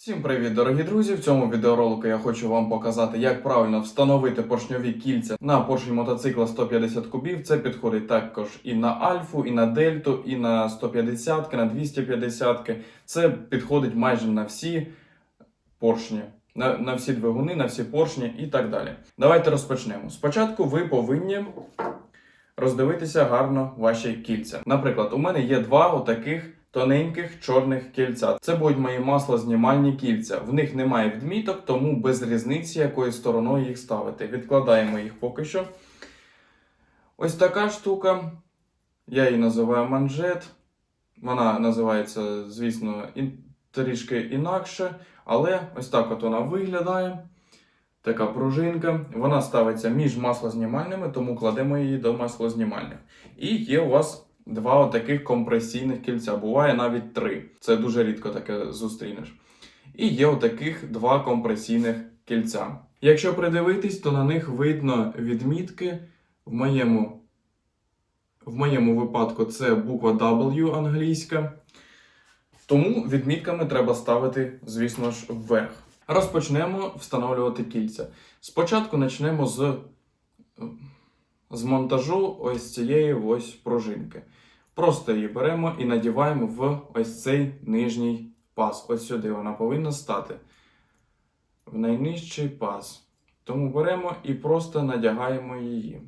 Всім привіт, дорогі друзі! В цьому відеоролику я хочу вам показати, як правильно встановити поршньові кільця на поршень мотоцикла 150 кубів. Це підходить також і на Альфу, і на Дельту, і на 150, на 250. Це підходить майже на всі поршні, на, на всі двигуни, на всі поршні і так далі. Давайте розпочнемо. Спочатку ви повинні роздивитися гарно ваші кільця. Наприклад, у мене є два отаких тоненьких чорних кільця. Це будуть мої маслознімальні кільця. В них немає відміток, тому без різниці, якою стороною їх ставити. Відкладаємо їх поки що. Ось така штука. Я її називаю манжет. Вона називається, звісно, трішки інакше, але ось так от вона виглядає. Така пружинка. Вона ставиться між маслознімальними, тому кладемо її до маслознімальних. І є у вас два отаких компресійних кільця. Буває навіть три. Це дуже рідко таке зустрінеш. І є отаких два компресійних кільця. Якщо придивитись, то на них видно відмітки. В моєму, в моєму випадку це буква W англійська. Тому відмітками треба ставити, звісно ж, вверх. Розпочнемо встановлювати кільця. Спочатку почнемо з, з монтажу ось цієї ось пружинки. Просто її беремо і надіваємо в ось цей нижній паз. Ось сюди вона повинна стати. В найнижчий паз. Тому беремо і просто надягаємо її.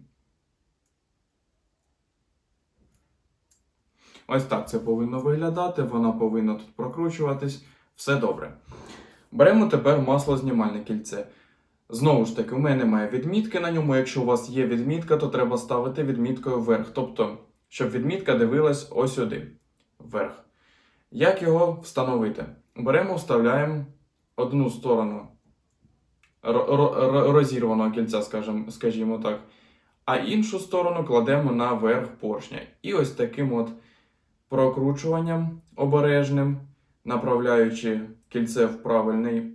Ось так це повинно виглядати, вона повинна тут прокручуватись. Все добре. Беремо тепер маслознімальне кільце. Знову ж таки, у мене немає відмітки на ньому. Якщо у вас є відмітка, то треба ставити відміткою вверх. Тобто, щоб відмітка дивилась ось сюди, вверх. Як його встановити? Беремо, вставляємо одну сторону ро- ро- ро- розірваного кільця, скажімо так, а іншу сторону кладемо на верх поршня. І ось таким от прокручуванням обережним, направляючи кільце в правильний,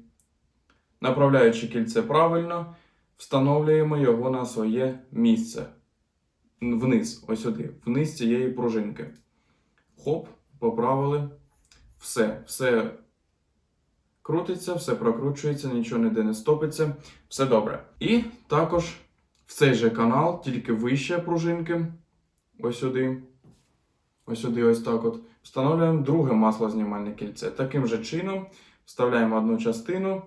направляючи кільце правильно, встановлюємо його на своє місце. Вниз, ось сюди, вниз цієї пружинки. Хоп, поправили. Все, все крутиться, все прокручується, нічого ніде не стопиться. Все добре. І також в цей же канал, тільки вище пружинки. Ось сюди. Ось сюди, ось так от. Встановлюємо друге маслознімальне кільце. Таким же чином вставляємо одну частину,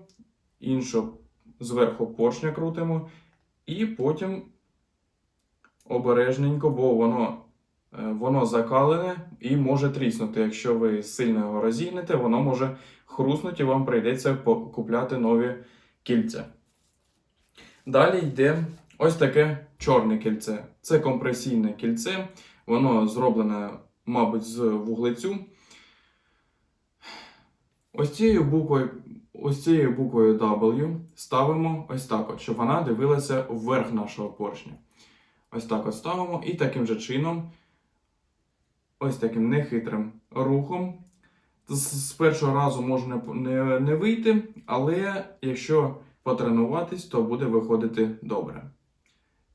іншу зверху поршня крутимо, і потім обережненько, бо воно, е, воно закалене і може тріснути. Якщо ви сильно його розігнете, воно може хруснути і вам прийдеться купляти нові кільця. Далі йде ось таке чорне кільце. Це компресійне кільце. Воно зроблене, мабуть, з вуглецю. Ось цією буквою, ось цією буквою W ставимо ось так, щоб вона дивилася вверх нашого поршня. Ось так от ставимо і таким же чином, ось таким нехитрим рухом. З першого разу може не, не, не вийти, але якщо потренуватись, то буде виходити добре.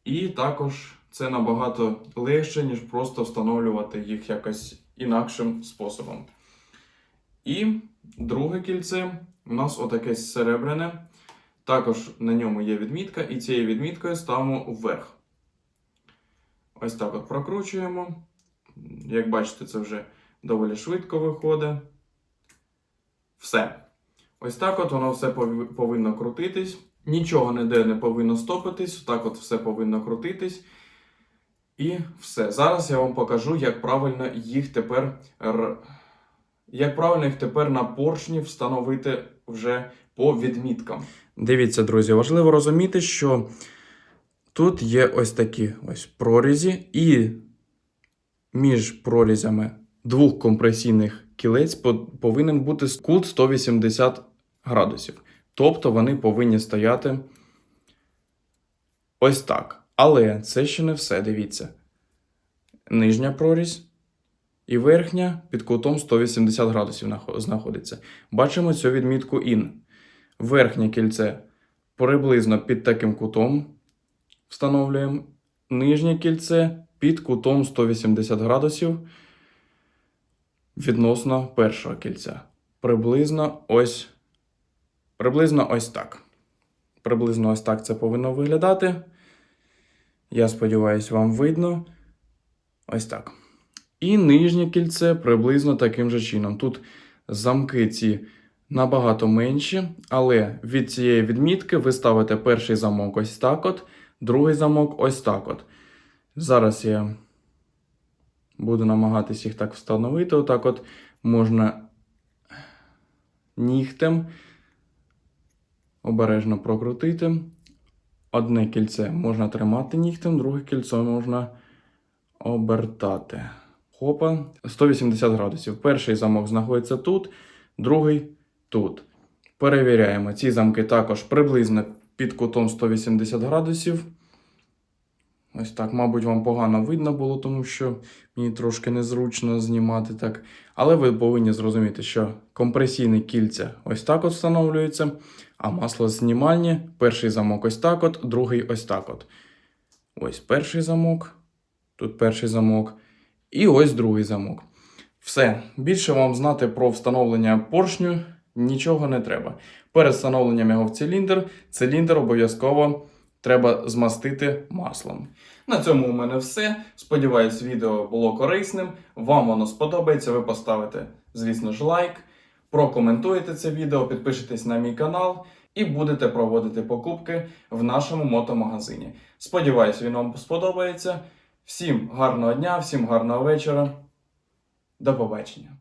І також це набагато легше, ніж просто встановлювати їх якось інакшим способом. І друге кільце у нас отаке серебряне. Також на ньому є відмітка, і цією відміткою ставимо вверх. Ось так от прокручуємо. Як бачите, це вже доволі швидко виходить. Все. Ось так от воно все повинно крутитись. Нічого ніде не повинно стопитись. Так от все повинно крутитись. І все. Зараз я вам покажу, як правильно їх тепер як правильно їх тепер на поршні встановити вже по відміткам. Дивіться, друзі, важливо розуміти, що тут є ось такі ось прорізі, і між прорізями двох компресійних кілець повинен бути кут 180 градусів. Тобто вони повинні стояти ось так. Але це ще не все, дивіться. Нижня прорізь і верхня під кутом 180 градусів нахо- знаходиться. Бачимо цю відмітку IN. Верхнє кільце приблизно під таким кутом встановлюємо. Нижнє кільце під кутом 180 градусів відносно першого кільця. Приблизно ось Приблизно ось так. Приблизно ось так це повинно виглядати. Я сподіваюся, вам видно. Ось так. І нижнє кільце приблизно таким же чином. Тут замки ці набагато менші, але від цієї відмітки ви ставите перший замок ось так от, другий замок ось так от. Зараз я буду намагатись їх так встановити. Отак от можна нігтем обережно прокрутити. Одне кільце можна тримати нігтем, друге кільце можна обертати. Хопа, 180 градусів. Перший замок знаходиться тут, другий тут. Перевіряємо. Ці замки також приблизно під кутом 180 градусів. Ось так, мабуть, вам погано видно було, тому що мені трошки незручно знімати так. Але ви повинні зрозуміти, що компресійні кільця ось так от встановлюються, а масло знімальні, перший замок ось так от, другий ось так от. Ось перший замок, тут перший замок, і ось другий замок. Все. Більше вам знати про встановлення поршню нічого не треба. Перед встановленням його в циліндр, циліндр обов'язково треба змастити маслом. На цьому у мене все. Сподіваюсь, відео було корисним. Вам воно сподобається. Ви поставите, звісно ж, лайк, прокоментуєте це відео, підпишитесь на мій канал і будете проводити покупки в нашому мотомагазині. Сподіваюсь, він вам сподобається. Всім гарного дня, всім гарного вечора. До побачення.